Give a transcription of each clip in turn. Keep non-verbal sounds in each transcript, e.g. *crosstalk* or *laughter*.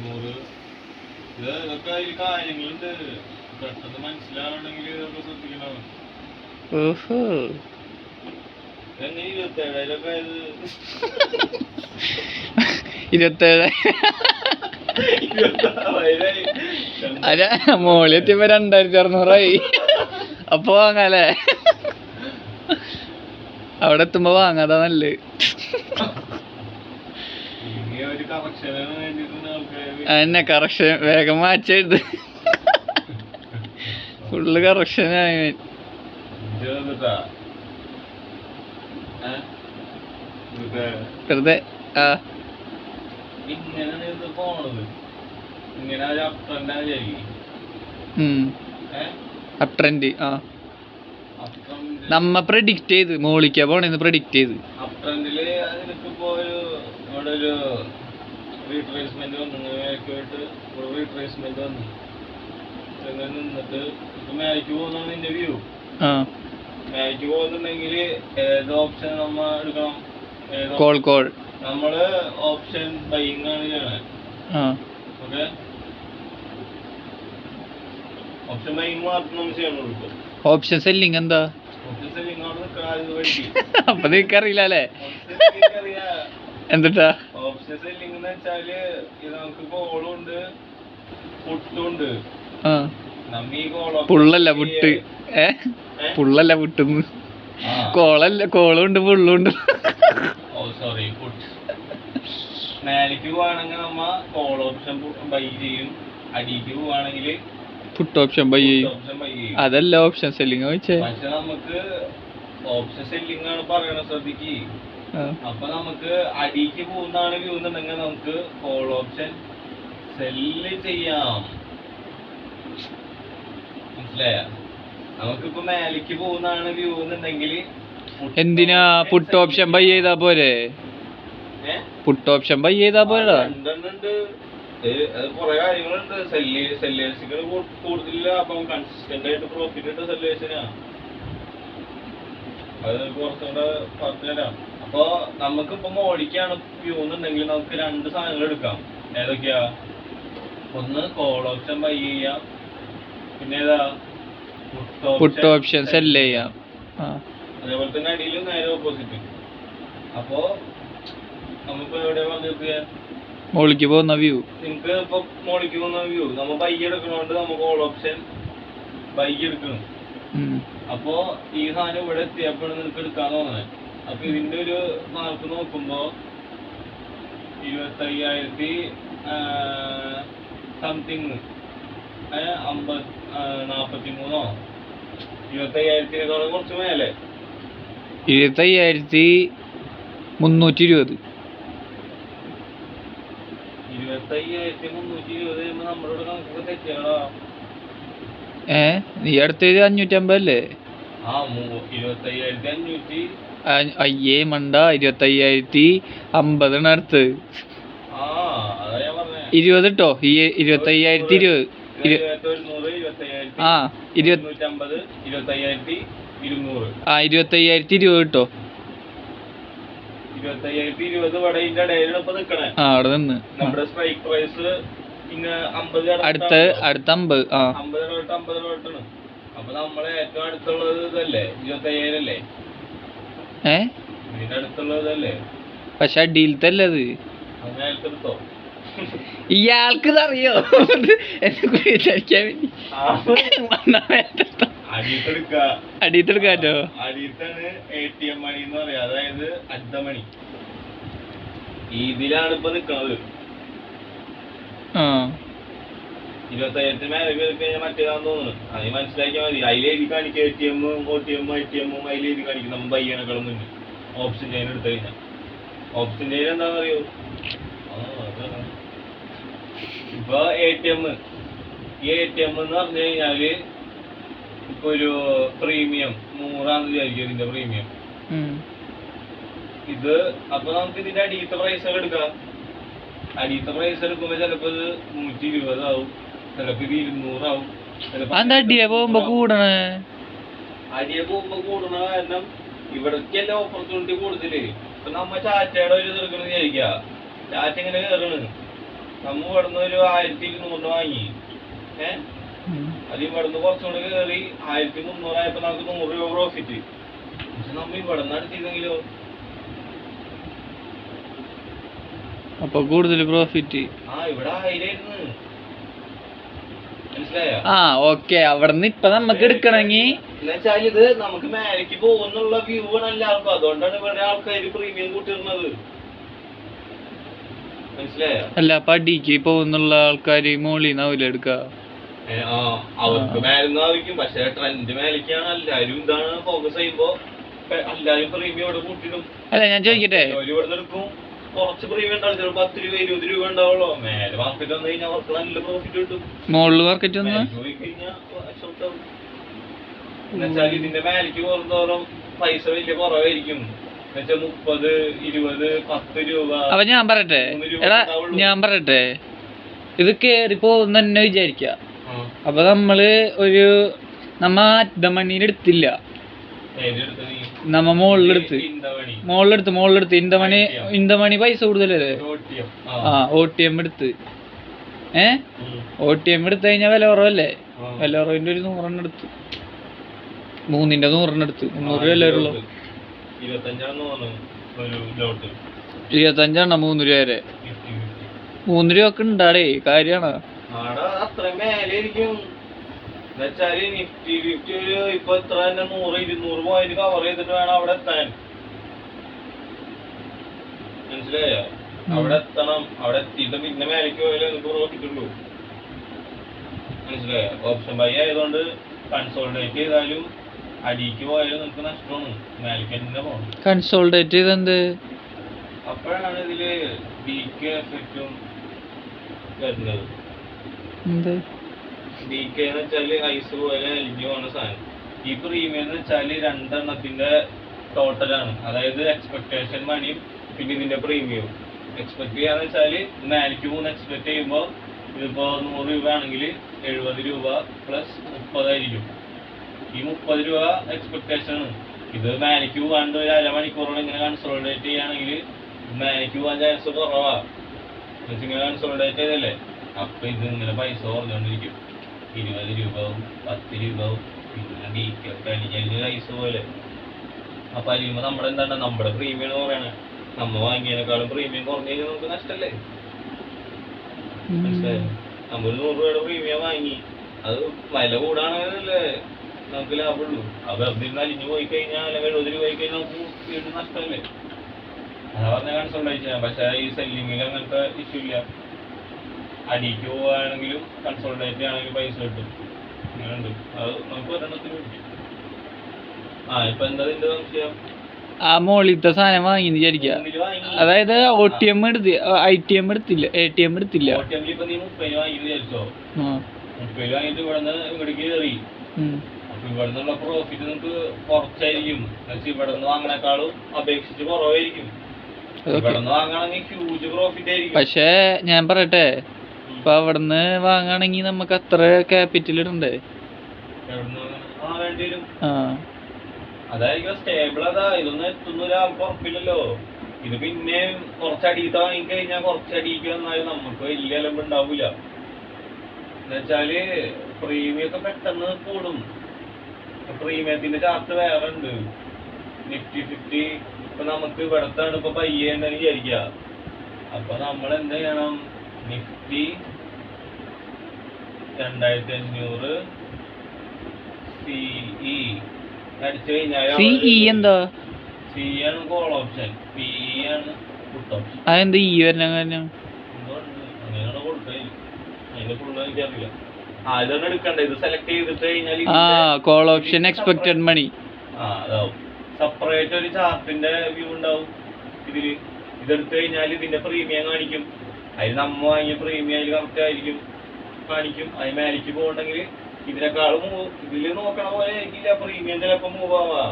അറുന്നൂറ്. ഇത് ഇതൊക്കെ അതിൽ കാര്യങ്ങളുണ്ട്. പെട്ടെന്ന് മനസ്സിലാവണമെങ്കിൽ ഇതൊക്കെ ശ്രദ്ധിക്കണം ഇതെങ്ങനെ ഇരുപത്തേഴായിരൊക്കെ ഇത് ഇരുപത്തേഴ്. ഇരുപത്താറായിരായി. അല്ല മോളി എത്തിയപ്പോ രണ്ടായിരത്തി അറുന്നൂറായി അപ്പൊ വാങ്ങാല്ലേ? അവിടെ എത്തുമ്പോ വാങ്ങാതാ നല്ലത്. അതന്നെ കറക്ഷൻ വേഗം മാറ്റരുത് ഫുള്ള് കറക്ഷനായി വെറുതെ. ആ. ഇങ്ങനെയാണ് ഇത് പോണത്. ഇങ്ങനെ ഒരു അപ്രണ്ടാ വിചാരിക്കും ഉം. ഏഹ് അപ് ട്രെൻഡ് ആ. നമ്മ പ്രഡിക്റ്റ് ചെയ്ത് മോളിക്കാ പോണെന്ന് പ്രഡിക്റ്റ് ചെയ്ത്. അപ്ട്രൻഡിൽ നിനക്കിപ്പോ ഒരു ഇവിടെ ഒരു റീട്രേസ്മെന്റ് വന്നു. മേലേക്കോട്ട് ഒരു റീട്രേസ്മെന്റ് വന്നു. ഇങ്ങനെ നിന്നിട്ട് മേലേക്ക് പോകുന്നതാണ് എന്റെ വ്യൂ മേലേക്ക് പോകുന്നുണ്ടെങ്കിൽ ഏത് ഓപ്ഷൻ നമ്മൾ എടുക്കണം? കോൾ കോൾ നമ്മൾ ഓപ്ഷൻ ബൈങ് ആണ് ചെയ്യണേ. ഓക്കെ? ഓപ്ഷൻ ബൈങ് മാത്രം നമ്മൾ ചെയ്യണുള്ളൂ ഓപ്ഷൻ സെല്ലിംഗ് എന്താ? *laughs* അപ്പൊ നിനക്കറിയില്ല അല്ലേ? *laughs* എന്തിട്ടാ? ഓപ്ഷൻ സെല്ലിംഗ് എന്ന് വെച്ചാൽ നമുക്ക് ഗോളും ഉണ്ട് പുട്ടും ഉണ്ട്. നമ്മ പുള്ളല്ല പുട്ട്. ഏ? പുള്ളല്ല പുട്ടുന്ന്. കോളല്ല കോളും ഉണ്ട് പുള്ളും ഉണ്ട്. Oh sorry put. മേലേക്ക് പോവാണെങ്കിൽ നമ്മ കോൾ ഓപ്ഷൻ ബൈ ചെയ്യും. അടിക്ക് പോവാണെങ്കിൽ പുട്ട് ഓപ്ഷൻ ബൈ ചെയ്യും. അതല്ല ഓപ്ഷൻ സെല്ലിങ് വെച്ചേ പക്ഷെ നമുക്ക് ഓപ്ഷൻ സെല്ലിംഗ് ആണ് പറയണ ശ്രദ്ധിക്ക്. അപ്പൊ നമുക്ക് അടിക്ക് പോകുന്നതാണ് വ്യൂ എന്നുണ്ടെങ്കിൽ നമുക്ക് കോൾ ഓപ്ഷൻ സെല്ല് ചെയ്യാം. മനസ്സിലായ? നമുക്കിപ്പോ മേലേക്ക് പോകുന്നതാണ് വ്യൂ എന്നുണ്ടെങ്കിൽ എന്തിനാ പുട്ട് ഓപ്ഷൻ ബൈ ചെയ്താ പോരെ? പുട്ട് ഓപ്ഷൻ ബൈ ചെയ്താ പോരടാ. കുറെ കാര്യങ്ങളുണ്ട്. സെല്ല് സെല്ലേഴ്സിന് കൂടുതൽ അപ്പം കൺസിസ്റ്റന്റ് ആയിട്ട് പ്രോഫിറ്റ് ഉണ്ട് സെല്ലേഴ്സിനാ അത് കുറച്ചുകൂടെ പറഞ്ഞുതരാം. അപ്പൊ നമുക്കിപ്പോ മോഡിക്കാണ് വ്യൂ എന്നുണ്ടെങ്കിൽ നമുക്ക് രണ്ട് സാധനങ്ങൾ എടുക്കാം. ഏതൊക്കെയാ? ഒന്ന് കോൾ ഓപ്ഷൻ ബൈ ചെയ്യാം. പിന്നെ ഏതാ? പുട്ട് ഓപ്ഷൻ ചെയ്യാം. അതേപോലെ തന്നെ അടിയിൽ നേരെ ഓപ്പോസിറ്റ് അപ്പോ നമുക്ക് എവിടെ വന്നിട്ട് മോളിക്ക് പോകുന്ന വ്യൂ നിങ്ങക്ക് ഇപ്പൊ മോളിക്ക് പോകുന്ന വ്യൂ നമ്മ ബൈ എടുക്കണോണ്ട് നമുക്ക് ഓൾ ഓപ്ഷൻ ബൈ എടുക്കണം. അപ്പോ ഈ സാധനം ഇവിടെ എത്തിയപ്പോഴാണ് നിനക്ക് എടുക്കാൻ തോന്നുന്നത് അപ്പൊ ഇതിന്റെ ഒരു മാർക്ക് നോക്കുമ്പോ ഇരുപത്തയ്യായിരത്തി സംതിങ് അമ്പത് നാപ്പത്തി മൂന്നോ ഇരുപത്തയ്യായിരത്തിനേക്കാളും കുറച്ച് മേലെ. ഇരുപത്തയ്യായിരത്തി മുന്നൂറ്റി ഇരുപത് ഇരുപത്തയ്യായിരത്തി മുന്നൂറ്റി ഇരുപത് നമ്മളോട് കണക്കൊക്കെ ഏ നീ അടുത്തത് അഞ്ഞൂറ്റമ്പതല്ലേ? ആ ഇരുപത്തയ്യായിരത്തി അഞ്ഞൂറ്റി അയ്യേ മണ്ട ഇരുപത്തയ്യായിരത്തി അമ്പതാണ് അടുത്ത് ഇരുപത് കേട്ടോ ഈ ഇരുപത്തയ്യായിരത്തി ഇരുപത്. ആ ഇരുപത്തി ആ ഇരുപത്തയ്യായിരത്തി ഇരുപത് കേട്ടോ ആ അവിടെ നിന്ന്. അടുത്ത അടുത്ത അമ്പത് ആ. അമ്പത് അമ്പത് അപ്പൊ നമ്മളെ ഏറ്റവും അടുത്തുള്ളത് ഇതല്ലേ? ഇരുപത്തയ്യായിരം അല്ലേ? ഏ? പക്ഷെ അടിയിലത്തെ അല്ലേ അത്? ഇയാൾക്ക് ഇതറിയോ എന്നെ വിചാരിക്കാൻ വേണ്ടി. അടിയത്തെടുക്കാറ്റോ അതായത് ഇതിലാണ് ഇപ്പൊ നിക്കണത്. ആ. ഇരുപത്തയ്യായിരത്തിന് മേലെ കയറി കഴിഞ്ഞാൽ മറ്റേതാന്ന് തോന്നുന്നു. അത് മനസ്സിലാക്കിയാൽ മതി. അതിൽ എഴുതി കാണിക്കും എ ടി എമ്മും ഒ ടി എമ്മും ഐ ടി എമ്മും അതിൽ എഴുതി കാണിക്കും. നമ്മൾ ബയ്യണക്കളും മുന്നിൽ ഓപ്ഷൻ ചെയിൻ എടുത്തു കഴിഞ്ഞാൽ ഓപ്ഷൻ ചെയിൻ എന്താണെന്നറിയോ ഇപ്പൊ എ ടി എം ഈ എ ടി എം എന്ന് പറഞ്ഞു കഴിഞ്ഞാൽ ഇപ്പൊ ഒരു പ്രീമിയം നൂറാന്ന് വിചാരിക്കും ഇതിന്റെ പ്രീമിയം. ഇത് അപ്പൊ നമുക്ക് ഇതിന്റെ അടിയത്തെ പ്രൈസ് എടുക്കാം. അടിയത്തെ പ്രൈസ് എടുക്കുമ്പോ ചിലപ്പോ ഇത് നൂറ്റി ഇരുപതാവും. ചിലപ്പോ ഇത് ഇരുന്നൂറാവും ചിലപ്പോ അതെന്താ അടിയെ പോകുമ്പോ കൂടണേ? അടിയെ പോകുമ്പോ കൂടണ കാരണം ഇവിടേക്കല്ല ഓപ്പർച്യൂണിറ്റി കൂടുതൽ. ഇപ്പൊ നമ്മ ചാറ്റയുടെ ഒരു എടുക്കണെന്ന് വിചാരിക്ക. ചാറ്റ ഇങ്ങനെ കേറണ്. നമ്മ ഇവിടുന്ന് ഒരു ആയിരത്തി ഇരുന്നൂറിന് വാങ്ങി. ഏ? അത് ഇവിടുന്ന് കുറച്ചുകൂടെ കേറി ആയിരത്തി മുന്നൂറായപ്പോ നമുക്ക് നൂറ് രൂപ പ്രോഫിറ്റ് പക്ഷെ നമ്മ ഇവിടുന്ന് നിന്ന് അപ്പൊ കൂടുതൽ പ്രോഫിറ്റ് ആ ഇവിടെ ആയിരായിരുന്നു. ആ ഓക്കെ. അവിടുന്ന് ഇപ്പൊ നമുക്ക് എടുക്കണമെങ്കിൽ ഇത് നമുക്ക് മേലേക്ക് പോകുന്നുള്ള വ്യൂ ആണ് എല്ലാവർക്കും. അതുകൊണ്ടാണ് ഇവിടെ ആൾക്കാർ പ്രീമിയം കൂട്ടിരുന്നത് അല്ല അടിക്ക് പോകുന്നുള്ള ആൾക്കാര് മോളിൽ നിന്നാവില്ല എടുക്ക? അവർക്ക് മേലെന്ന് ആവശ്യം പക്ഷെ ട്രെൻഡ് മേലേക്കാണ് എല്ലാരും ഇതാണ് ഫോക്കസ് ചെയ്യുമ്പോ. എല്ലാരും പ്രീമിയം ഇവിടെ കൂട്ടിടും. അല്ല ഞാൻ ചോദിക്കട്ടെ? എടുക്കും. കുറച്ച് പ്രീമിയം ഉണ്ടാവും ചിലപ്പോൾ പത്ത് രൂപ ഇരുപത് രൂപ ഉണ്ടാവുള്ളൂ. മേലെ മാർക്കറ്റ് വന്നു കഴിഞ്ഞാൽ അവർക്ക് നല്ല പ്രോഫിറ്റ് കിട്ടും. മോളിൽ മാർക്കറ്റ് വന്നു? പോയി കഴിഞ്ഞാൽ. എന്നുവെച്ചാൽ ഇതിന്റെ മേലേക്ക് പോകുന്നതോറും പൈസ വലിയ കുറവായിരിക്കും. എന്നുവെച്ചാൽ മുപ്പത് ഇരുപത് പത്ത് രൂപ അപ്പൊ ഞാൻ പറയട്ടെ. എടാ. ഞാൻ പറയട്ടെ. ഇത് കേറി പോകുന്ന തന്നെ വിചാരിക്ക. അപ്പൊ നമ്മൾ ഒരു നമ്മ നീ? നമ്മ മുകളിലെടുത്ത്. മുകളിലെടുത്ത് മുകളിലെടുത്ത് ഇന്ദമണി ഇന്ദമണി പൈസ കൂടുതലല്ലേ. ആ. ഒ ടി എം എടുത്ത്. ഏ. ഒ ടി എം എടുത്തു കഴിഞ്ഞാൽ വില കുറവല്ലേ? വില കുറവിന്റെ ഒരു നൂറെണ്ണം എടുത്ത്. മൂന്നിന്റെ നൂറെണ്ണം എടുത്ത്. മുന്നൂറ് രൂപ അല്ലേ ഉള്ളൂ. ഇരുപത്തഞ്ചെണ്ണം മൂന്ന് രൂപ വരെ. മൂന്ന് രൂപ ഒക്കെ ഉണ്ടാടേ കാര്യമാണ്? അത്ര മേലെ എന്നുവെച്ചാൽ നിഫ്റ്റി ഫിഫ്റ്റി ഒരു ഇപ്പൊ എത്ര തന്നെ നൂറ് ഇരുന്നൂറ് പോയിന്റ് കവർ ചെയ്തിട്ട് വേണം അവിടെ എത്താൻ. മനസ്സിലായോ? അവിടെ എത്തണം. അവിടെ എത്തിയിട്ട് പിന്നെ മേലേക്ക് പോയാലേ നമുക്ക് പ്രോഫിറ്റുള്ളൂ മനസ്സിലായോ? ഓപ്ഷൻ ബൈ ആയതുകൊണ്ട് കൺസോൾട്ടേറ്റ് ചെയ്താലും അടിക്ക് പോയാലും നമുക്ക് നഷ്ടമാണ്. മേലേക്ക് തന്നെ പോകണം കൺസോൾട്ടേറ്റ് ചെയ്തെന്ത്? അപ്പോഴാണ് ഇതിൽ ബി കെ എഫക്റ്റും വരുന്നത്. എന്ത്? ഡി എന്ന് വെച്ചാൽ ഐസ് പോലെ അലിഞ്ഞു പോകുന്ന സാധനം. ഈ പ്രീമിയം എന്ന് വെച്ചാൽ രണ്ടെണ്ണത്തിന്റെ ടോട്ടലാണ് അതായത് എക്സ്പെക്ടേഷൻ മണിയും പിന്നെ ഇതിന്റെ പ്രീമിയവും എക്സ്പെക്ട് ചെയ്യാന്ന് വെച്ചാൽ നാലിക്ക് മൂന്ന് എക്സ്പെക്ട് ചെയ്യുമ്പോൾ ഇതിപ്പോ നൂറ് രൂപ ആണെങ്കിൽ എഴുപത് രൂപ പ്ലസ് മുപ്പതായിരിക്കും. ഈ മുപ്പത് രൂപ എക്സ്പെക്ടേഷൻ ആണ്. ഇത് മാനിക്ക് പോകാണ്ട് ഒരു അരമണിക്കൂറോളം ഇങ്ങനെ കൺസോൾഡേറ്റ് ചെയ്യുകയാണെങ്കിൽ മാനിക്ക് പോകാൻ ചാൻസ് കുറവാണ് ഇങ്ങനെ കൺസോൾഡേറ്റ് ചെയ്തല്ലേ? അപ്പൊ ഇത് ഇങ്ങനെ പൈസ കുറഞ്ഞോണ്ടിരിക്കും. ഇരുപത് രൂപവും പത്ത് രൂപവും. പിന്നെ ഡീക്കൊക്കെ അലിഞ്ഞ പൈസ പോലെ. അപ്പൊ അലിയുമ്പോ നമ്മുടെ എന്താണ്? നമ്മുടെ പ്രീമിയം പറയണേ. നമ്മ വാങ്ങിയതിനേക്കാളും പ്രീമിയം കുറഞ്ഞു കഴിഞ്ഞാൽ നമുക്ക് നഷ്ടല്ലേ? മനസ്സിലായോ? നമ്മൾ നൂറ് രൂപയുടെ പ്രീമിയം വാങ്ങി. അത് വില കൂടാണല്ലേ നമുക്ക് ലാഭമുള്ളൂ. അത് വെറുതെ ഇരുന്ന് അലിഞ്ഞു പോയി കഴിഞ്ഞാൽ അല്ലെങ്കിൽ എഴുപത് രൂപ കഴിഞ്ഞാൽ നമുക്ക് വീണ്ടും നഷ്ടമല്ലേ? അതാ പറഞ്ഞ കൺസോൾട്ടേറ്റ് ചെയ്യാം പക്ഷേ ഈ സെല്ലിങ്ങിൽ അങ്ങനത്തെ ഇഷ്യൂ ഇല്ല. അടിക്ക് പോവുകയാണെങ്കിലും കൺസോൾട്ടേറ്റ് ആണെങ്കിലും പൈസ കിട്ടും. അങ്ങനെയുണ്ട്. അത് നമുക്ക് ഒരെണ്ണത്തിന് കിട്ടും. ആ ഇപ്പൊ എന്താ ഇതിന്റെ സംശയം? ആ മോളിലത്തെ സാധനം വാങ്ങി വിചാരിക്ക. അതായത് ഒ ടി എം എടുത്ത് ഐ ടി എം എടുത്തില്ല എ ടി എം എടുത്തില്ല. അപ്പൊ ഇവിടുന്നുള്ള പ്രോഫിറ്റ് നമുക്ക് കുറച്ചായിരിക്കും. ഇവിടുന്ന് വാങ്ങണേക്കാളും അപേക്ഷിച്ച് കുറവായിരിക്കും. പക്ഷേ ഞാൻ പറയട്ടെ. ഇപ്പൊ അവിടുന്ന് വാങ്ങാണെങ്കി നമുക്ക് അത്ര ക്യാപിറ്റൽ ഇടണ്ടേ? ആ അതായിരിക്കും സ്റ്റേബിൾ അതാ. ഇതൊന്നും എത്തുന്ന ഒരാൾക്ക് ഉറപ്പില്ലല്ലോ. ഇത് പിന്നെ കുറച്ചടിയിട്ട് വാങ്ങിക്കഴിഞ്ഞാൽ കുറച്ചടിക്ക് വന്നാലും നമുക്ക് വലിയ അലമ്പ് ഉണ്ടാവൂല. എന്നുവെച്ചാൽ പ്രീമിയം ഒക്കെ പെട്ടെന്ന് കൂടും. പ്രീമിയത്തിന്റെ ചാർട്ട് വേറെ ഉണ്ട്. നിഫ്റ്റി ഫിഫ്റ്റി ഇപ്പൊ നമുക്ക് ഇവിടത്താണ് ഇപ്പൊ പയ്യെ ഉണ്ടെന്ന് വിചാരിക്ക. അപ്പൊ നമ്മൾ എന്ത് ചെയ്യണം? നിഫ്റ്റി രണ്ടായിരത്തി അഞ്ഞൂറ് സിഇ അടിച്ചു കഴിഞ്ഞാൽ സിഇ എന്താ? സി ആണ് കോൾ ഓപ്ഷൻ പി ആണ് പുട്ട് ഓപ്ഷൻ അതെന്ത് ഈ വരുന്ന കാരണം അങ്ങനെയാണ് കൊടുത്തത് അതിന്റെ ഫുള്ള് എനിക്കറിയില്ല. ആ ഇതൊന്നും എടുക്കണ്ട? ഇത് സെലക്ട് ചെയ്തിട്ട് കഴിഞ്ഞാൽ ആ കോൾ ഓപ്ഷൻ എക്സ്പെക്റ്റഡ് മണി ആ അതാവും. സെപ്പറേറ്റ് ഒരു ചാർട്ടിന്റെ വ്യൂ ഉണ്ടാവും. ഇതിൽ. ഇതെടുത്തു കഴിഞ്ഞാൽ ഇതിന്റെ പ്രീമിയം കാണിക്കും. അതിൽ നമ്മ വാങ്ങിയ പ്രീമിയം അതിൽ കറക്റ്റ് ആയിരിക്കും. കാണിക്കും. അതിന് മേലേക്ക് പോകണ്ടെങ്കിൽ ഇതിനേക്കാളും ഇതിൽ ഇതിൽ നോക്കണ പോലെ ആയിരിക്കില്ല. പ്രീമിയം ചിലപ്പോ മൂവ് ആവാ.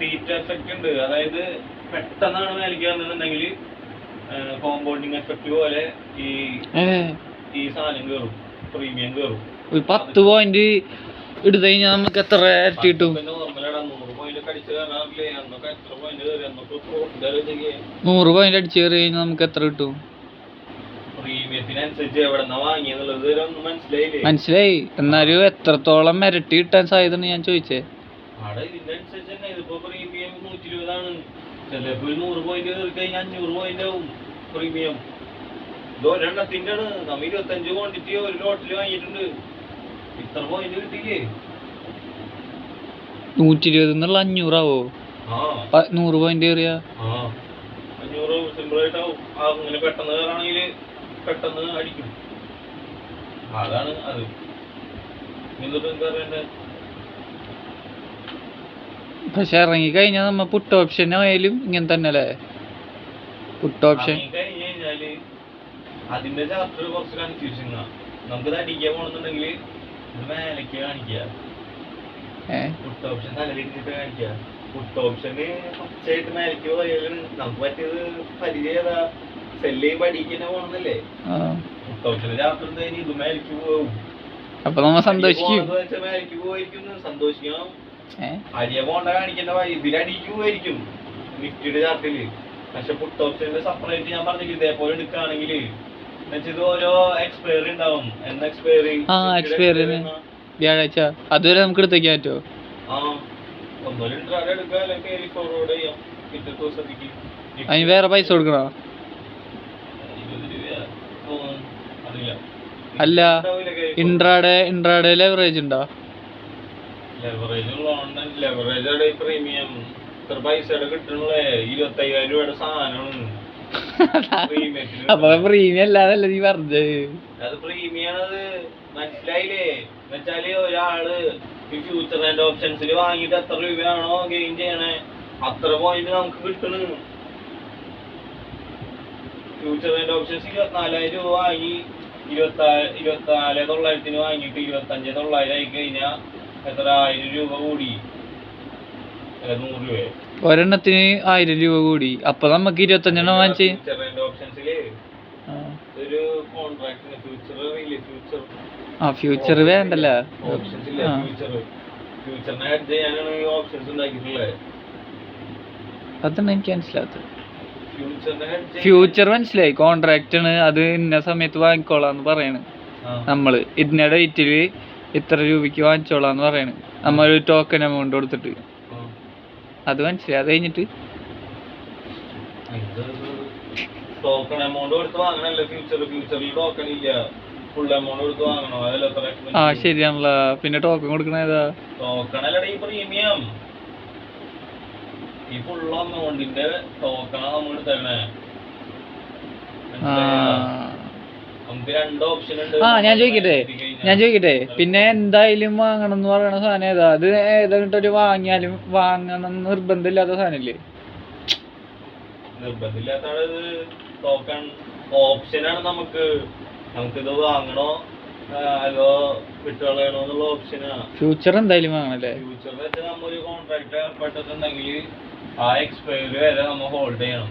തീറ്റ എഫക്റ്റ് ഉണ്ട്. അതായത് പെട്ടെന്നാണ് മേലേക്ക് വന്നിട്ടുണ്ടെങ്കിൽ കോമ്പൗണ്ടിങ് എഫക്റ്റ് പോലെ ഈ ഈ സാധനം കയറും പ്രീമിയം കയറും ഒരു പത്ത് പോയിന്റ് എടുത്തു കഴിഞ്ഞാൽ നമുക്ക് എത്ര കിട്ടും? നൂറ് പോയിന്റ് അടിച്ചു കയറി കഴിഞ്ഞാൽ നമുക്ക് എത്ര കിട്ടും? മനസ്സിലായി. എന്നാലും എത്രത്തോളം മിരട്ടി കിട്ടാൻ സാധ്യത ഞാൻ ചോദിച്ചേ. പ്രീമിയം നൂറ്റി ആണ് നമ്മ ഇരുപത്തഞ്ച് ക്വാണ്ടിറ്റി ഒരു ലോട്ടിൽ വാങ്ങിയിട്ടുണ്ട്. ഇത്ര പോയിന്റ് കിട്ടിയില്ലേ? ഇരുപത് എന്നുള്ള അഞ്ഞൂറാവോ? നൂറ് പോയിന്റ് കയറിയ? അഞ്ഞൂറ് സിമ്പിൾ ആയിട്ടാവും. അങ്ങനെ പെട്ടെന്ന് കയറാണെങ്കിൽ പെട്ടെന്ന് അടിക്കും. അതാണ് അത്. എന്നിട്ട് എന്താ പറയണ്ടേ? പക്ഷെ ഇറങ്ങി കഴിഞ്ഞാൽ നമ്മ പുട്ട് ഓപ്ഷൻ ആയാലും ഇങ്ങനെ തന്നെ അല്ലേ പുട്ട് ഓപ്ഷൻ അതിന്റെ ചാപ്റ്റർ കുറച്ച് കൺഫ്യൂഷൻ നമുക്ക് നമുക്കിത് അടിക്കാൻ പോണെന്നുണ്ടെങ്കിൽ ഇത് മേലേക്ക് കാണിക്കുക പുട്ട് ഓപ്ഷൻ തലതിരിഞ്ഞിട്ട് കാണിക്കുക പുട്ട് ഓപ്ഷന് പച്ചയായിട്ട് മേലേക്ക് പോയാലും നമുക്ക് പറ്റിയത് പരിചയം അപ്പൊ നമ്മ സന്തോഷിക്കും. പക്ഷെ പുട്ട് ഓപ്ഷന്റെ സെപ്പറേറ്റ് ഞാൻ പറഞ്ഞില്ല ഇതേപോലെ എടുക്കുകയാണെങ്കിൽ ഇത് ഓരോ എക്സ്പയറി ഉണ്ടാവും. എന്ന എക്സ്പയറി ആ. വ്യാഴാഴ്ച. അതുവരെ നമുക്ക് എടുത്തേക്കാൻ പറ്റുമോ അതിന് വേറെ പൈസ കൊടുക്കണോ ഇരുപത് രൂപയാ തോന്നുന്നു അറിയില്ല അല്ല ഇൻട്രാഡേ ഇൻട്രാഡേ ലെവറേജ് ഉണ്ടോ? ലെവറേജ് ലെവറേജ് പ്രീമിയം ഇത്ര പൈസയുടെ കിട്ടണല്ലേ ഇരുപത്തയ്യായിരം രൂപയുടെ സാധനമാണ്. അപ്പൊ പ്രീമിയം അല്ലാതല്ല നീ പറഞ്ഞത്? അത് പ്രീമിയം അത് മനസ്സിലായില്ലേ? എന്നുവെച്ചാൽ ഒരാൾ ഈ ഫ്യൂച്ചർ ആൻഡ് ഓപ്ഷൻസിൽ വാങ്ങിയിട്ട് എത്ര രൂപയാണോ ഗെയിൻ ചെയ്യണേ അത്ര പോയിന്റ് നമുക്ക് കിട്ടണ്. ഫ്യൂച്ചർ ആൻഡ് ഓപ്ഷൻസ് ഇരുപത്തിനാലായിരം രൂപ വാങ്ങി. ഇരുപത്തി ഇരുപത്തിനാല് തൊള്ളായിരത്തിന് വാങ്ങിയിട്ട് ഇരുപത്തഞ്ച് തൊള്ളായിരം ആയി കഴിഞ്ഞാൽ എത്ര? ആയിരം രൂപ കൂടി. നൂറ് രൂപ ഒരെണ്ണത്തിന് ആയിരം രൂപ കൂടി. അപ്പൊ നമുക്ക് ഇരുപത്തഞ്ചെണ്ണം വാങ്ങിച്ച് ഓപ്ഷൻസിൽ ആ. ഒരു കോൺട്രാക്ടിന് ഫ്യൂച്ചർ അറിയില്ലേ ഫ്യൂച്ചർ ആ ഫ്യൂച്ചർ വേണ്ടല്ല? ഓപ്ഷൻസ് ഇല്ല? ഫ്യൂച്ചർ ഫ്യൂച്ചറിനെ ആഡ് ചെയ്യാനാണ് ഈ ഓപ്ഷൻസ് ഉണ്ടാക്കിയിട്ടുള്ളത്. അതാണ് എനിക്ക് മനസ്സിലാത്തത് ഫ്യൂച്ചർ മനസ്സിലായി. കോൺട്രാക്ട് ആണ്. അത് ഇന്ന സമയത്ത് വാങ്ങിക്കോളാന്ന് പറയണ്. നമ്മൾ. ഇന്ന ഡേറ്റിൽ ഇത്ര രൂപയ്ക്ക് വാങ്ങിച്ചോളാന്ന് പറയണ്. നമ്മൾ ഒരു ടോക്കൺ എമൗണ്ട് കൊടുത്തിട്ട്. അത് മനസ്സിലായി. അത് കഴിഞ്ഞിട്ട്. ടോക്കൺ എമൗണ്ട് കൊടുത്ത് വാങ്ങണല്ലോ? ഫ്യൂച്ചർ ഫ്യൂച്ചറിൽ ടോക്കൺ ഇല്ല. ഫുൾ എമൗണ്ട് കൊടുത്ത് വാങ്ങണോ? അതല്ല ആ ശരിയാണല്ലോ. പിന്നെ ടോക്കൺ കൊടുക്കണേതാ ടോക്കൺ അല്ലടാ പ്രീമിയം ഈ ഫുൾ എമൗണ്ടിന്റെ ടോക്കണാ നമ്മൾ എടുത്തേക്കണേ ആ ഞാൻ ചോദിക്കട്ടെ? ഞാൻ ചോദിക്കട്ടെ? പിന്നെ എന്തായാലും വാങ്ങണം എന്ന് പറയുന്ന സാധനം ഏതാ? അത് ഏതായിട്ടൊരു വാങ്ങിയാലും വാങ്ങണം എന്ന് നിർബന്ധമില്ലാത്ത സാധനമില്ലേ ഓപ്ഷനാണ് നമുക്ക്. നമുക്കിത് വാങ്ങണോ? അതോ വിട്ടുകളയണോ എന്നുള്ള ഓപ്ഷനാ ഫ്യൂച്ചർ എന്തായാലും വാങ്ങണല്ലേ? ഫ്യൂച്ചറിൽ വെച്ച് നമ്മ ഒരു കോൺട്രാക്ട് ഏർപ്പെട്ടിട്ടുണ്ടെങ്കിൽ ആ എക്സ്പയറി വരെ നമ്മൾ ഹോൾഡ് ചെയ്യണം.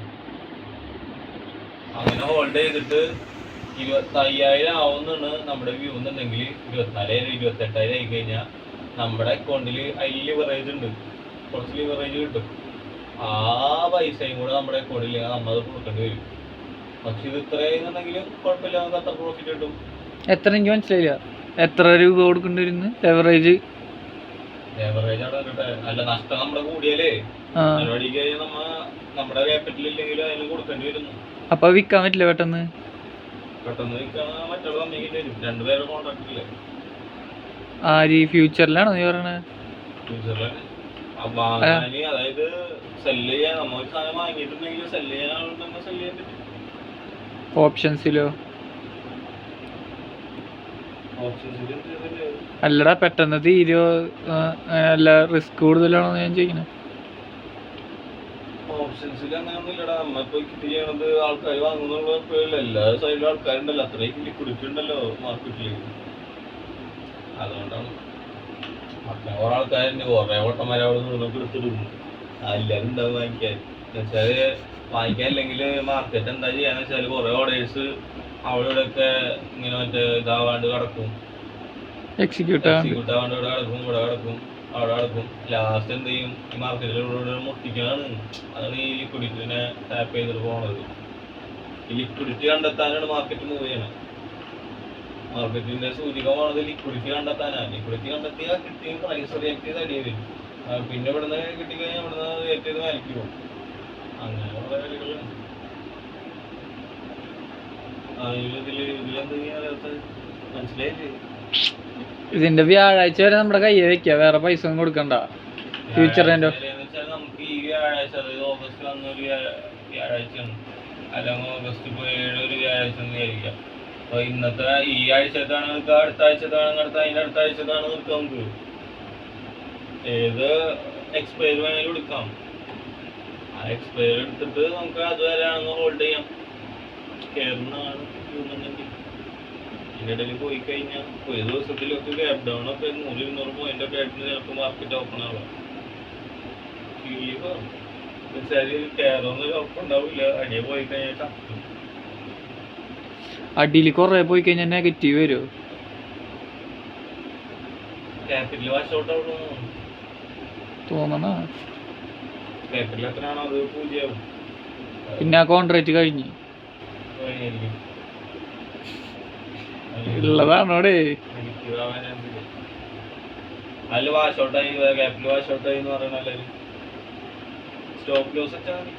അങ്ങനെ ഹോൾഡ് ചെയ്തിട്ട് ഇരുപത്തി അയ്യായിരം ആവുന്നാണ് നമ്മുടെ വ്യൂ എന്നുണ്ടെങ്കിൽ ഇരുപത്തിനാലായിരം ഇരുപത്തെട്ടായിരം ആയി കഴിഞ്ഞാൽ നമ്മുടെ അക്കൗണ്ടിൽ അതിൽ ലിവറേജ് ഉണ്ട്. കുറച്ച് ലിവറേജ് കിട്ടും. ആ പൈസയും കൂടെ നമ്മുടെ അക്കൗണ്ടിൽ നമ്മൾ അത് കൊടുക്കേണ്ടി വരും. പക്ഷെ ഇത് ഇത്രയെന്നുണ്ടെങ്കിലും കുഴപ്പമില്ല. നമുക്ക് അത്ര പ്രോഫിറ്റ് കിട്ടും. എത്ര എനിക്ക് മനസ്സിലായില്ല. എത്ര രൂപ കൊടുക്കേണ്ടി വരുന്നു? എവറേജ് അവിടെ കിട്ടെ അല്ല നഷ്ടം നമ്മുടെ കൂടിയാലേ. പരിപാടി കഴിഞ്ഞാൽ നമ്മ നമ്മുടെ ക്യാപിറ്റൽ ഇല്ലെങ്കിലും അതിന് കൊടുക്കേണ്ടി വരുന്നു. അപ്പൊ വിൽക്കാൻ പറ്റില്ല പെട്ടെന്ന്? പെട്ടെന്ന് വിൽക്കാൻ മറ്റുള്ള കമ്പനിക്ക് വരും രണ്ടുപേരുടെ കോൺട്രാക്ട് ഇല്ലേ. ആര് ഫ്യൂച്ചറിലാണോ നീ പറയണത് ഫ്യൂച്ചറിൽ വാങ്ങാന് അതായത് സെല്ല് ചെയ്യാൻ നമ്മൾ സാധനം വാങ്ങിയിട്ടുണ്ടെങ്കിൽ സെല്ല് ചെയ്യാൻ ആളുണ്ടെങ്കിൽ സെല്ല് ചെയ്യാൻ പറ്റും. ഓപ്ഷൻസിലോ അല്ലടാ പെട്ടെന്ന് തീരുവോ അല്ല റിസ്ക് കൂടുതലാണോ ഞാൻ ചോദിക്കുന്നത് ഓപ്ഷൻസിൽ അങ്ങനെയൊന്നും ഇല്ലടാ നമ്മളിപ്പോ കിറ്റ് ചെയ്യണത് ആൾക്കാർ വാങ്ങുന്നുള്ള എല്ലാ സൈഡിലും ആൾക്കാരുണ്ടല്ലോ. അത്രയും ലിക്വിഡിറ്റി ഉണ്ടല്ലോ മാർക്കറ്റിൽ അതുകൊണ്ടാണ്. മറ്റേ കുറെ കുറെ ഓട്ടന്മാരെ അവിടെ നിന്നൊക്കെ എടുത്തിടും എല്ലാവരും ഉണ്ടാവും വാങ്ങിക്കാൻ. വാങ്ങിക്കാനില്ലെങ്കിൽ മാർക്കറ്റ് എന്താ ചെയ്യാന്ന് വെച്ചാൽ കുറെ ഓർഡേഴ്സ് അവിടെ ഇവിടെ ഒക്കെ ഇങ്ങനെ മറ്റേ ഇതാവാണ്ട് കിടക്കും. എക്സിക്യൂട്ട് എക്സിക്യൂട്ട് ആവാണ്ട് ഇവിടെ കിടക്കും ഇവിടെ കിടക്കും അവിടെ കിടക്കും. ലാസ്റ്റ് എന്ത് ചെയ്യും? ഈ മാർക്കറ്റിലൂടെ മുട്ടിക്കാണ് അതാണ് ഈ ലിക്വിഡിറ്റിനെ ടാപ്പ് ചെയ്തിട്ട് പോണത്. ഈ ലിക്വിഡിറ്റി കണ്ടെത്താനാണ് മാർക്കറ്റ് മൂവ് ചെയ്യണത് മാർക്കറ്റിന്റെ സൂചികമാണത് ലിക്വിഡിറ്റി കണ്ടെത്താനാണ് ലിക്വിഡിറ്റി കണ്ടെത്തിയാൽ കിട്ടിയ പ്രൈസ് റിയാക്ട് ചെയ്ത് അടിയെ വരും. പിന്നെ ഇവിടുന്ന് കിട്ടിക്കഴിഞ്ഞാൽ ഇവിടുന്ന് റിയാക്ട് ചെയ്ത് മേലേക്ക് പോകും അങ്ങനെ കുറെ കളികളുണ്ട് ആ ഇതിൽ ഇതിലെന്ത് ചെയ്യാത്ത മനസ്സിലായില്ലേ ഇതിന്റെ വ്യാഴാഴ്ച വരെ നമ്മുടെ കയ്യിൽ വെക്കുക വേറെ പൈസ ഒന്നും കൊടുക്കണ്ട. ഫ്യൂച്ചറിന്റെ നമുക്ക് ഈ വ്യാഴാഴ്ച അതായത് ഓഗസ്റ്റ് വന്നൊരു വ്യാഴ- വ്യാഴാഴ്ചയാണ്. അല്ലെങ്കിൽ ഓഗസ്റ്റ് പോയ ഒരു വ്യാഴാഴ്ച എന്ന് വിചാരിക്കാം അപ്പൊ ഇന്നത്തെ ഈ ആഴ്ചത്താണ് അടുത്ത ആഴ്ചത്താണ് അടുത്ത അതിന്റെ അടുത്ത ആഴ്ചത്താണ് നിൽക്കുക നമുക്ക് ഏത് എക്സ്പയർ വേണേലും എടുക്കാം. ആ എക്സ്പയർ എടുത്തിട്ട് നമുക്ക് അതുവരെ ആണെന്ന് ഹോൾഡ് ചെയ്യാം. കയറുന്നതാണ് തോന്നുന്നുണ്ടെങ്കിൽ ഇതിന്റെ ഇടയിൽ പോയി കഴിഞ്ഞാൽ ഒരു ദിവസത്തിലൊക്കെ ഗ്യാപ് ഡൗൺ ഒക്കെ നൂറ് ഇരുന്നൂറ് പോയിന്റ് ഒക്കെ ആയിട്ട് ചിലപ്പോൾ മാർക്കറ്റ് ഓപ്പൺ ആവാം. കയറുന്നൊരു ഉറപ്പുണ്ടാവില്ല അടിയെ പോയി കഴിഞ്ഞാൽ അടിയിൽ കൊറേ പോയി കഴിഞ്ഞാൽ നെഗറ്റീവ് വരുമോ ക്യാപിറ്റൽ വാഷ് ഔട്ട് ആവുന്നു. തോന്നണ? ക്യാപിറ്റൽ എത്രയാണോ? അത് പൂജ്യമാവും പിന്നെ ആ കോൺട്രാക്ട് കഴിഞ്ഞ്. ഉള്ളതാണോടെ. അതിൽ വാഷ് വാഷ് എന്ന് പറയണല്ലേ സ്റ്റോപ്പ് ലോസ് വെച്ചാൽ മതി.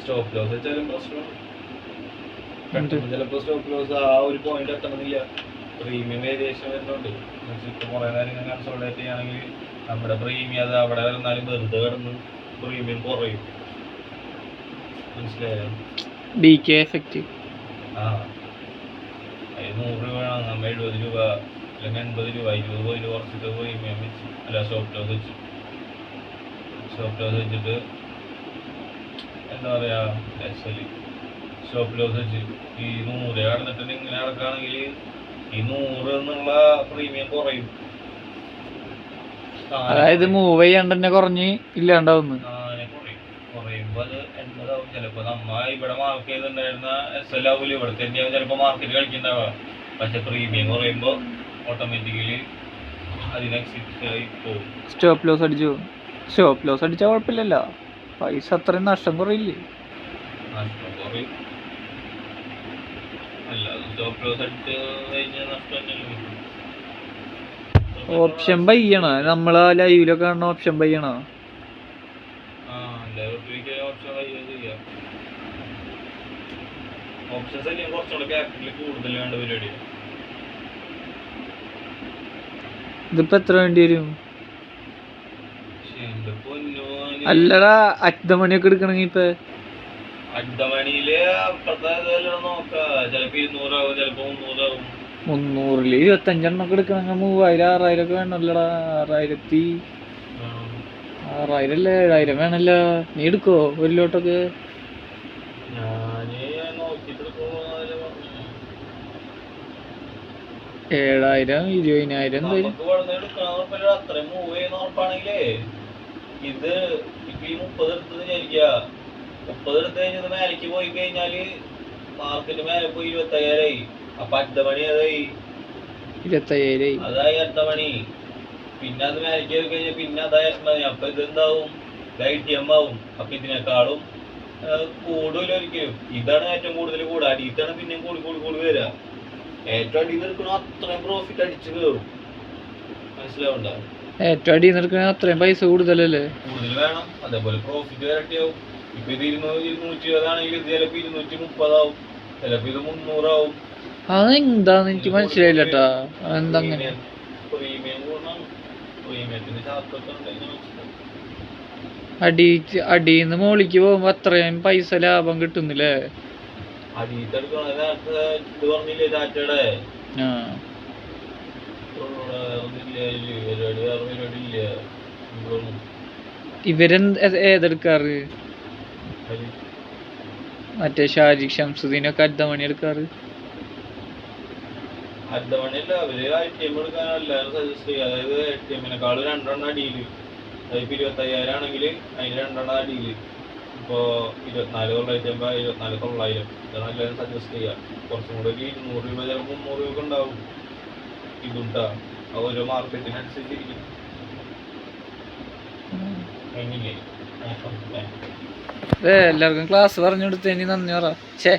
സ്റ്റോപ്പ് ലോസ് വെച്ചാലും പ്രശ്നമാണ്. പെട്ടെന്ന് ചിലപ്പോൾ സ്റ്റോപ്പ് ലോസ് ആ ഒരു പോയിന്റ് എത്തണമെന്നില്ല. പ്രീമിയം വേരിയേഷൻ വരുന്നുണ്ട്. ഇപ്പൊ കുറെ നേരം ഇങ്ങനെ കൺസോൾട്ടേറ്റ് ചെയ്യുകയാണെങ്കിൽ നമ്മുടെ പ്രീമിയം അത് അവിടെ വരുന്നാലും വെറുതെ കിടന്ന് പ്രീമിയം കുറയും. മനസ്സിലായോ? ഡി കെ എഫക്റ്റ് ആ. നൂറ് എഴുപത് രൂപ അല്ലെങ്കിൽ എൺപത് രൂപ ഇരുപത് പോയിന്റ് കുറച്ചിട്ട് പ്രീമിയം വെച്ച്. അല്ല സ്റ്റോപ്പ് ലോസ് വെച്ച്. സ്റ്റോപ്പ് ലോസ് വെച്ചിട്ട് എന്താ പറയാ ആക്ച്വലി സ്റ്റോപ്പ് ലോസ് വെച്ച്. ഈ നൂറ് കടന്നിട്ട് ഇങ്ങനെ നടക്കുകയാണെങ്കിൽ ഈ നൂറ് എന്നുള്ള പ്രീമിയം കുറയും. അതായത് മൂവ് ചെയ്യാണ്ട് തന്നെ കുറഞ്ഞ് ഇല്ലാണ്ടാവുന്നു. കുറയുമ്പോ അത് എന്നതാവും ചിലപ്പോ നമ്മ ഇവിടെ മാർക്ക് ചെയ്തിട്ടുണ്ടായിരുന്ന എസ് എൽ ആവൂല ഇവിടെ തന്നെയാവും ചിലപ്പോ മാർക്കറ്റ് കളിക്കുന്നുണ്ടാവുക പക്ഷെ പ്രീമിയം കുറയുമ്പോ ഓട്ടോമാറ്റിക്കലി അതിനനുസരിച്ച് ആയി പോകും. സ്റ്റോപ്പ് ലോസ് അടിച്ചു. സ്റ്റോപ്പ് ലോസ് അടിച്ചാൽ കുഴപ്പമില്ലല്ലോ. പൈസ അത്രയും നഷ്ടം കുറയില്ലേ? നഷ്ടം കുറയും. അല്ലാതെ സ്റ്റോപ്പ് ലോസ് അടിച്ച് കഴിഞ്ഞാൽ നഷ്ടം തന്നെയല്ലേ ഓപ്ഷൻ ബൈ ചെയ്യണോ. നമ്മളാ ലൈവിലൊക്കെ കാണുന്ന ഓപ്ഷൻ ബൈ ചെയ്യണോ ആ എല്ലാവർക്കും ഓപ്ഷൻ കൈകാര്യം ചെയ്യാം ഓപ്ഷൻസ് അല്ലെങ്കിൽ കുറച്ചുകൂടെ ക്യാപിറ്റൽ കൂടുതൽ വേണ്ട പരിപാടി. ഇതിപ്പോ എത്ര വേണ്ടി വരും? അല്ലടാ അറ്റമണി ഒക്കെ എടുക്കണമെങ്കിൽ ഇപ്പൊ മുന്നൂറിൽ ഇരുപത്തി അഞ്ചെണ്ണം ഒക്കെ എടുക്കണെങ്കിൽ എടുക്കണമെങ്കിൽ മൂവായിരം ആറായിരം ഒക്കെ വേണമല്ലടാ. ആറായിരത്തി ആറായിരം അല്ലേ? ഏഴായിരം വേണല്ലോ നീ എടുക്കോ ഒരു ലോട്ടൊക്കെ? ഏഴായിരം ഇരുപതിനായിരം എന്തായാലും നമുക്ക് ഇവിടെ മൂവ് ചെയ്യുന്ന ഉറപ്പാണെങ്കിലേ ഇത് ഇപ്പൊ ഈ മുപ്പത് എടുത്തത് വിചാരിക്കുക മുപ്പത് എടുത്ത് കഴിഞ്ഞത് മേലേക്ക് പോയി കഴിഞ്ഞാൽ മാർക്കറ്റ് മേലെ പോയി ഇരുപത്തയ്യായിരമായി അപ്പൊ അഡ്ഡമണി അതായി ഇരുപത്തയ്യായിരം അതായി അട്ടമണി പിന്നെ അത് മേലേക്ക് കയറി കഴിഞ്ഞാൽ പിന്നെ അതായി അട്ടമണി അപ്പൊ ഇതെന്താവും ഐ ടി എം ആവും. അപ്പൊ ഇതിനേക്കാളും കൂടുതൽ ഇതാണ് ഏറ്റവും കൂടുതൽ കൂടുക പിന്നെയും കൂടി കൂടി കൂടി വരിക ഏറ്റവും അടിയിൽ നിൽക്കുന്ന അത്രയും പ്രോഫിറ്റ് അടിച്ച് കയറും മനസ്സിലാവണ്ട? ഏറ്റവും അടിയിൽ നിന്ന് എടുക്കണ അത്രയും പൈസ കൂടുതലല്ലേ? കൂടുതൽ വേണം. അതേപോലെ പ്രോഫിറ്റ് ഇരട്ടിയാവും ഇപ്പൊ ഇത് ഇരുന്നൂറ് ഇരുന്നൂറ്റി ഇരുപതാണെങ്കിൽ ഇത് ചിലപ്പോ ഇരുന്നൂറ്റി മുപ്പതാവും. ചിലപ്പോ ഇത് മുന്നൂറാവും. അതെന്താന്ന് എനിക്ക് ചാർട്ടൊക്കെ ഉണ്ടെങ്കിൽ മനസ്സിലാവും അടി അടിയിന്ന് മോളിക്ക് പോകുമ്പോ അത്രയും പൈസ ലാഭം കിട്ടുന്നില്ലേ? പറഞ്ഞില്ലേ ടാറ്റയുടെ ഏ- ഏതെടുക്കാറ്? മറ്റേ ഷാജിഖ് ഷംസുദ്ദീനൊക്കെ അർദ്ധമണി എടുക്കാറ് അർദ്ധമണിയല്ല അവർ ഐ ടി എം എടുക്കാൻ സജസ്റ്റ് ചെയ്യുക അതായത് ഐ ടി എമ്മിനെക്കാളും രണ്ടെണ്ണം അടിയിൽ അതിപ്പോ ഇരുപത്തയ്യായിരം ആണെങ്കിൽ അതിന് രണ്ടെണ്ണം അടിയിൽ ഇപ്പോ ഇരുപത്തിനാല് തൊള്ളായിരത്തി അമ്പത് ഇരുപത്തിനാല് തൊള്ളായിരം. ഇതാണ് എല്ലാവരും സജസ്റ്റ് ചെയ്യുക കുറച്ചും കൂടെ ഒരു ഇരുന്നൂറ് രൂപ ചിലപ്പോൾ മുന്നൂറ് രൂപ ഉണ്ടാവും. ഇതുണ്ടാ. ഓരോ മാർക്കറ്റിനനുസരിച്ചിരിക്കും എല്ലാവർക്കും ക്ലാസ് പറഞ്ഞു കൊടുത്തതിന് നന്ദി പറ. ഛേ.